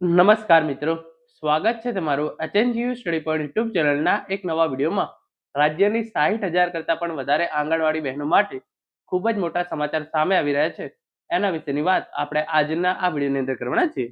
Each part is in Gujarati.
નમસ્કાર મિત્રો. સ્વાગત છે તમારું એચએનજીયુ સ્ટડી પોઈન્ટ યુટ્યુબ ચેનલના એક નવા વિડીયોમાં. રાજ્યની સાહીઠ હજાર કરતાં પણ વધારે આંગણવાડી બહેનો માટે ખૂબ જ મોટા સમાચાર સામે આવી રહ્યા છે. એના વિશેની વાત આપણે આજના આ વિડીયોની અંદર કરવાના છીએ.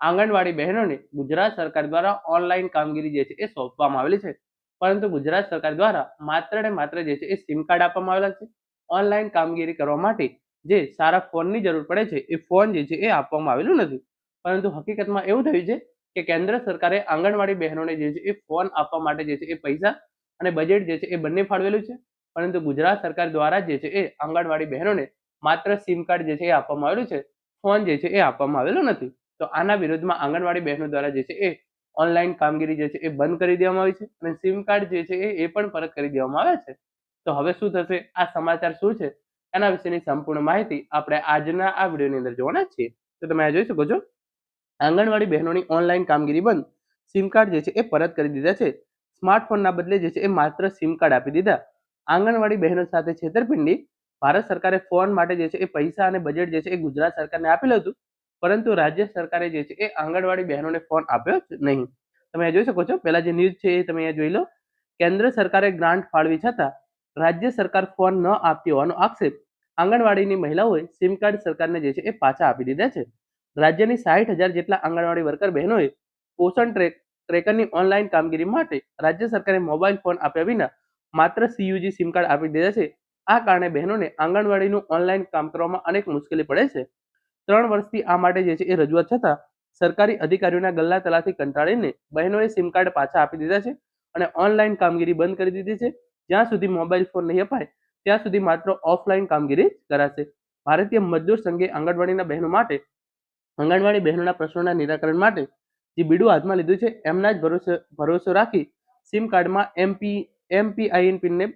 આંગણવાડી બહેનોને ગુજરાત સરકાર દ્વારા ઓનલાઈન કામગીરી જે છે એ સોંપવામાં આવેલી છે. પરંતુ ગુજરાત સરકાર દ્વારા માત્ર ને માત્ર જે છે એ સિમ કાર્ડ આપવામાં આવેલા છે. ઓનલાઈન કામગીરી કરવા માટે જે સારા ફોનની જરૂર પડે છે એ ફોન જે છે એ આપવામાં આવેલું નથી. પરંતુ હકીકતમાં એવું થયું છે કે કેન્દ્ર સરકારે આંગણવાડી બહેનોને જે છે એ ફોન આપવા માટે જે છે એ પૈસા અને બજેટ જે છે એ બંને ફાળવેલું છે. પરંતુ ગુજરાત સરકાર દ્વારા જે છે એ આંગણવાડી બહેનોને માત્ર સિમ કાર્ડ જે છે એ આપવામાં આવેલું છે, ફોન જે છે એ આપવામાં આવેલો નથી. તો આના વિરોધમાં આંગણવાડી બહેનો દ્વારા જે છે એ ઓનલાઈન કામગીરી જે છે એ બંધ કરી દેવામાં આવી છે અને સિમ કાર્ડ જે છે એ પણ પરત કરી દેવામાં આવે છે. તો હવે શું થશે? આ સમાચાર શું છે? એના વિશેની સંપૂર્ણ માહિતી આપણે આજના આ વિડીયોની અંદર જોવાના છીએ. તો તમે આ જોઈ શકો છો. આંગણવાડી બહેનોની ઓનલાઈન કામગીરી બંધ. સિમ કાર્ડ જે છે એ પરત કરી દીધા છે. સ્માર્ટફોનના બદલે જે છે એ માત્ર સિમ કાર્ડ આપી દીધા. આંગણવાડી બહેનો સાથે છેતરપિંડી. ભારત સરકારે ફોન માટે જે છે એ પૈસા અને બજેટ જે છે એ ગુજરાત સરકારને આપેલું હતું પરંતુ રાજ્ય સરકારે જે છે એ આંગણવાડી બહેનોને ફોન આપ્યો જ નહીં. તમે જોઈ શકો છો. પહેલા જે ન્યૂઝ છે એ તમે જોઈ લો. કેન્દ્ર સરકારે ગ્રાન્ટ ફાળવી છતાં રાજ્ય સરકાર ફોન ન આપતી હોવાનો આક્ષેપ. આંગણવાડીની મહિલાઓએ સિમ કાર્ડ સરકારને જે છે એ પાછા આપી દીધા છે. રાજ્યની સાઠ હજાર જેટલા આંગણવાડી વર્કર બહેનોએ પોષણ ટ્રેક ટ્રેકરની ઓનલાઈન કામગીરી માટે રાજ્ય સરકારે મોબાઈલ ફોન આપ્યા વિના માત્ર સીયુજી સિમ કાર્ડ આપી દીધા છે. આ કારણે બહેનોને આંગણવાડીનું ઓનલાઈન કામ કરવામાં અનેક મુશ્કેલી પડે છે. ત્રણ વર્ષથી આ માટે જે છે એ રજૂઆત છતાં સરકારી અધિકારીઓના ગલ્લા તલાથી કંટાળીને બહેનોએ સિમ કાર્ડ પાછા આપી દીધા છે અને ઓનલાઈન કામગીરી બંધ કરી દીધી છે. જ્યાં સુધી મોબાઈલ ફોન નહીં અપાય, ત્યાં સુધી માત્ર ઓફલાઈન કામગીરી કરાશે. ભારતીય મજદૂર સંઘે આંગણવાડીના બહેનો માટે આંગણવાડી બહેનોના પ્રશ્નોના નિરાકરણ માટે જે બીડું હાથમાં લીધું છે, એમના જ ભરોસે, ભરોસો રાખી સિમ કાર્ડમાં એમપી એમપીઆઈએન પિનને,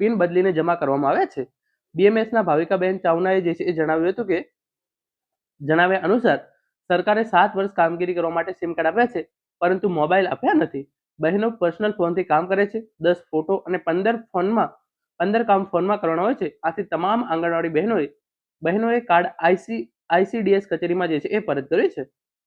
પિન બદલીને જમા કરવામાં આવે છે. બીએમએસના ભાવિકાબેન ચાવનાએ જે છે એ જણાવ્યું હતું કે, જણાવ્યા અનુસાર સરકારે સાત વર્ષ કામગીરી કરવા માટે સિમ કાર્ડ આપ્યા છે, પરંતુ મોબાઈલ આપ્યા નથી. બહેનો પર્સનલ ફોનથી કામ કરે છે, દસ ફોટો અને પંદર ફોનમાં, પંદર કામ ફોનમાં કરવાના હોય છે. આથી તમામ આંગણવાડી બહેનોએ બહેનોએ કાર્ડ આઈસી આઈસીડીએસ કચેરીમાં જે છે એ પરત કરી છે.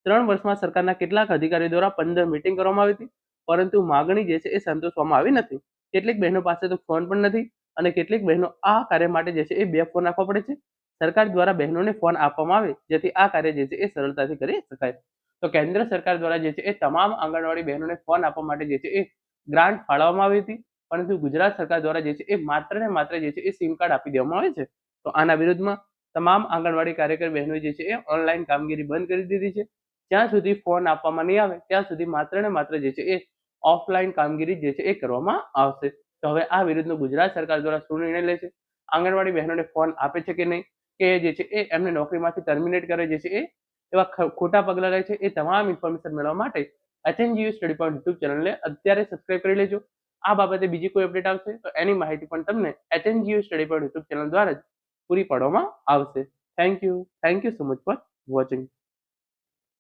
ત્રણ વર્ષમાં સરકારના કેટલાક અધિકારીઓ દ્વારા પંદર મિટિંગ કરવામાં આવી હતી, પરંતુ માગણી જે છે એ સંતોષવામાં આવી નથી. કેટલીક બહેનો પાસે તો ફોન પણ નથી અને કેટલીક બહેનો આ કાર્ય માટે જે છે એ બે ફોન આપવા પડે છે. સરકાર દ્વારા બહેનોને ફોન આપવામાં આવે, જેથી આ કાર્ય જે છે એ સરળતાથી કરી શકાય. તો કેન્દ્ર સરકાર દ્વારા જે છે એ તમામ આંગણવાડી બહેનોને ફોન આપવા માટે જે છે એ ગ્રાન્ટ ફાળવવામાં આવી હતી, પરંતુ ગુજરાત સરકાર દ્વારા જે છે એ માત્ર ને માત્ર જે છે એ સિમ કાર્ડ આપી દેવામાં આવે છે. તો આના વિરુદ્ધમાં તમામ આંગણવાડી કાર્યકર બહેનો જે છે એ ઓનલાઈન કામગીરી બંધ કરી દીધી છે. જ્યાં સુધી ફોન આપવામાં નહીં આવે, ત્યાં સુધી માત્ર ને માત્ર જે છે એ ઓફલાઈન કામગીરી જે છે એ કરવામાં આવશે. તો હવે આ વિરુદ્ધનો ગુજરાત સરકાર દ્વારા શું નિર્ણય લે છે? આંગણવાડી બહેનોને ફોન આપે છે કે નહીં? કે જે છે એ એમને નોકરીમાંથી ટર્મિનેટ કરે જે છે એ? એવા ખોટા પગલાં લે છે એ તમામ ઇન્ફોર્મેશન મેળવવા માટે એચએનજીયુ સ્ટડી પોઈન્ટ યુટ્યુબ ચેનલને અત્યારે સબસ્ક્રાઇબ કરી લેજો. આ બાબતે બીજી કોઈ અપડેટ આવશે તો એની માહિતી પણ તમને HNGU study point YouTube channel દ્વારા જ પૂરી પાડવામાં આવશે. Thank you thank you so much for watching